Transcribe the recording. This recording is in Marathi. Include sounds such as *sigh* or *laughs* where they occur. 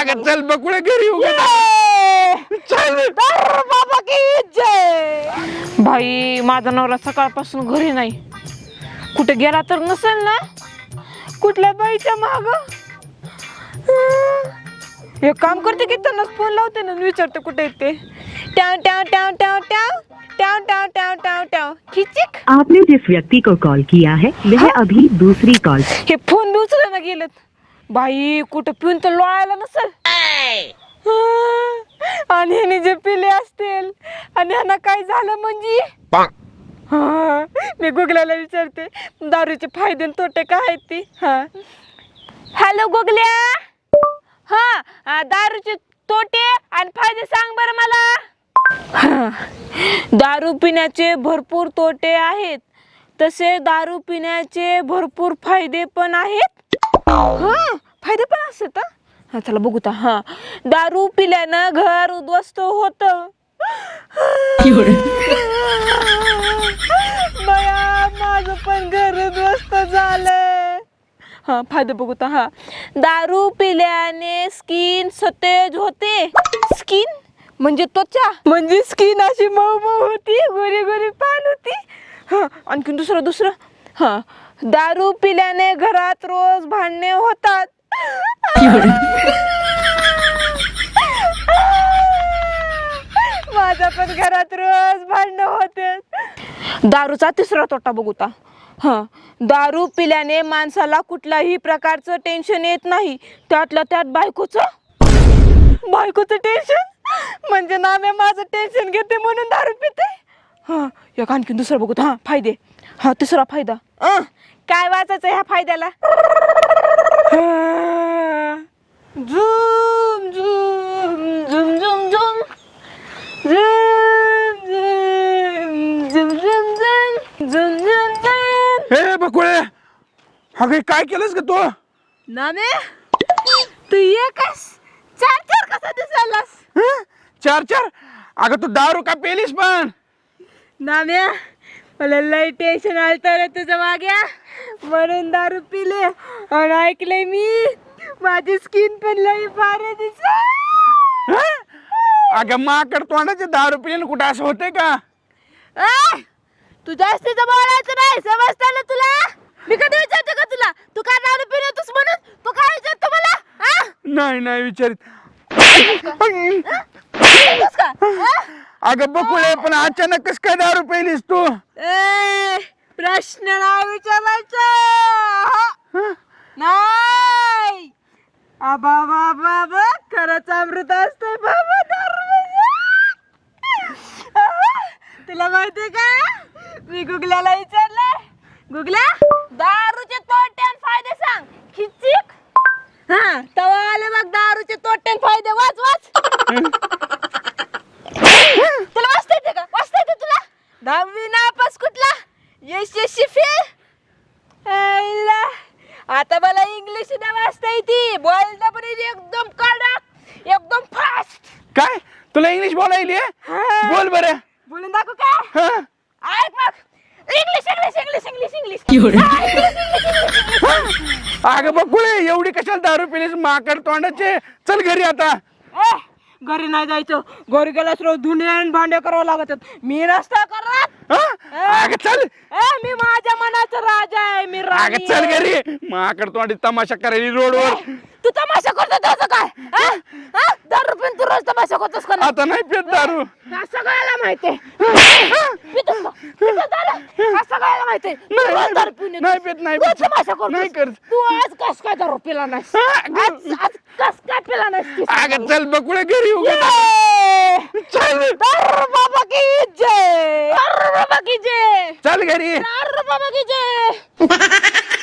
अगं चल बकुळे घरी उगा चल. तर बाबा की जय भाई माझा नवरा सकाळपासून घरी नाही. कुठे गेला तर नसेल ना? कुठल्या बाईच्या माग? एक काम करते की त्यांना फोन लावते ना आणि विचारते कुठे आहेत ते. ट्याव ट्याव ट्याव ट्याव ट्याव ट्याव ट्याव ट्याव ट्याव ट्याव. खिचिक. आपने जिस व्यक्ति को कॉल किया है वह अभी दूसरी कॉल हे फोन बी उचलायला गेलेत. बाई कुठं पिऊन तर लोळायला नसेल? आणि ह्याने जे पिले असतील आणि ह्यांना काय झालं म्हणजे? हा, मी गुगलाला विचारते दारूचे फायदे आणि तोटे काय आहेत ती? हा? हॅलो गुगल्या! हा दारूचे तोटे आणि फायदे सांग बरं मला. हा, दारू पिण्याचे भरपूर तोटे आहेत. तसे दारू पिण्याचे भरपूर फायदे पण आहेत. हा फायदे पण असतात हा? हा चला बघू ता हा. दारू पिल्यानं घर उद्ध्वस्त होत. बया माझं पण घर उद्ध्वस्त झालंय. हा फायदे बघू ता हा. दारू पिल्याने स्किन सतेज होते. स्किन म्हणजे त्वचा? म्हणजे स्किन अशी मऊ मऊ होती गोरी गोरी पान होती. हा आणखीन दुसरं दुसरं. हा. दारू पिल्याने घरात रोज भांडणे होतात. माझा पण घरात रोज भांडणं होते. दारूचा तिसरा तोटा बघूता हा दारू पिल्याने माणसाला कुठल्याही प्रकारचं टेन्शन येत नाही. त्यातलं त्यात बायकोचं? बायकोचं टेन्शन म्हणजे ना मी माझं टेन्शन घेते म्हणून दारू पिते? हा एक आणखीन दुसरं बघू हा फायदे. हा तिसरा फायदा. अं, काय वाचायचं ह्या फायद्याला? हा. झुम झुम झुम झुम झुम. झुम झुम झुम झुम झुम. झुम झुम झुम. हे बकुळे अगं काय केलंस का तू? नामे तू एकच? चार चार कसा दिसायलास? हं? चार चार अगं तू दारू का पेलीस पण? नाम्या मला लय टेन्शन आलं तर तुझं माग्या म्हणून दारू पिले आणि ऐकलंय मी. माझी स्किन पण लय भारी दिस हं? अगं माकड तोंडाचे दारू पिले कुठं असं होते का? तू जास्तीचं बोलायचं नाही समजतं ना तुला? मी कधी विचारते का तुला? तू काय दारू पिले होतोस म्हणून? तू काय विचारतो मला? आ? नाही नाही विचारित. विचारतोस का? आ? अगं बकुळे पण अचानक कस काय दारू पेलीस तू? ए, प्रश्न नाही विचारायचा? नाही. आबा बाबा बा खरंच अमृत असतंय बाबा दारू तुला माहितीये का? मी गुगल्याला विचारलंय. गुगल्या दारूचे तोटे आणि फायदे सांग. खिचिक हा तवा आले मग दारूचे तोटे आणि फायदे वाच वाच तुला वाचता येते का वाचता येते तुला दहावी नापास कुठला यशस्वी फेल आईला. आता मला इंग्लिश सुद्धा वाचता येते. बोलता पण येते एकदम कडक एकदम फास्ट काय? तुला इंग्लिश बोलायली आहे? बोल बरं. बोलून दाखव का हं? ऐक मग. English English English English English अगं बकुळे एवढी कशाला दारू पिलीस? माकड तोंडाचे. चल घरी आता. ए, घरी नाही जायचं. घरी गेल्यास रोज धुणे आणि भांडे करावं लागत मी नसता करत हं? अगं चल ए मी माझ्या मनाचा राजा आहे मी अगं राणी चल आहे. घरी माकड तोंडी तमाशा करायली रोडवर तू तमाशा करतो त्याचं काय हा? हा? दारू पिऊन तू रोज तमाशा करतोस का नाही? आता नाही पित दारू हा सगळ्याला माहितीये पितोस का? पितोस दारू? हा सगळ्याला माहितीये तू नाही, रोज दारू पिऊन येतोस. नाही पित, नाही रोज पित. तमाशा करतोस. नाही करत. तू आज कस काय दारू पिला नाहीस हा, आज आज कस काय पिला सांग अगं. चल बकुळे घरी उगा दारू बाबा की जय. दारू बाबा की जय. चल घरी. दारू बाबा की जय. *laughs*